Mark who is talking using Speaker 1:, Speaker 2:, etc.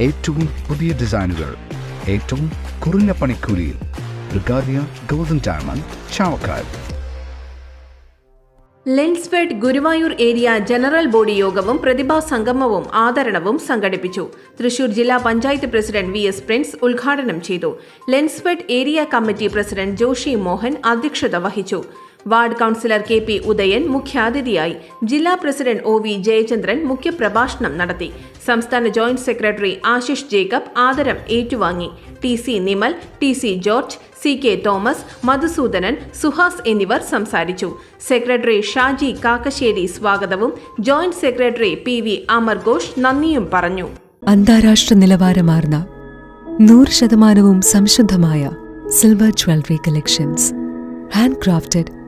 Speaker 1: ഏറ്റവും പുതിയ ഡിസൈനുകൾ ഏറ്റവും കുറഞ്ഞ പണിക്കൂലിയിൽ. ബ്രിഗാദിയ golden diamond Chavakkad.
Speaker 2: Lensfed Guruvayur area general body യോഗവും പ്രതിഭാ സംഗമവും ആദരണവും സംഘടിപ്പിച്ചു. തൃശൂർ ജില്ലാ panchayat president V S Prince ഉദ്ഘാടനം ചെയ്തു. Lensfed area committee president Joshi Mohan അധ്യക്ഷത വഹിച്ചു. Ward councillor K P Udayan മുഖ്യാതിഥിയായി. ജില്ലാ പ്രസിഡന്റ് ഒ വി ജയചന്ദ്രൻ മുഖ്യപ്രഭാഷണം നടത്തി. സംസ്ഥാന ജോയിന്റ് സെക്രട്ടറി ആശിഷ് ജേക്കബ് ആദരം ഏറ്റുവാങ്ങി. T C Nimal T C George C K Thomas Madhusudanan Suhas എന്നിവർ സംസാരിച്ചു. സെക്രട്ടറി ഷാജി കാക്കശ്ശേരി സ്വാഗതവും joint secretary P V Amar Ghosh നന്ദിയും പറഞ്ഞു.
Speaker 3: അന്താരാഷ്ട്ര നിലവാരമാർന്ന നൂറ് ശതമാനവും സംശുദ്ധമായ silver jewellery collections. Hand crafted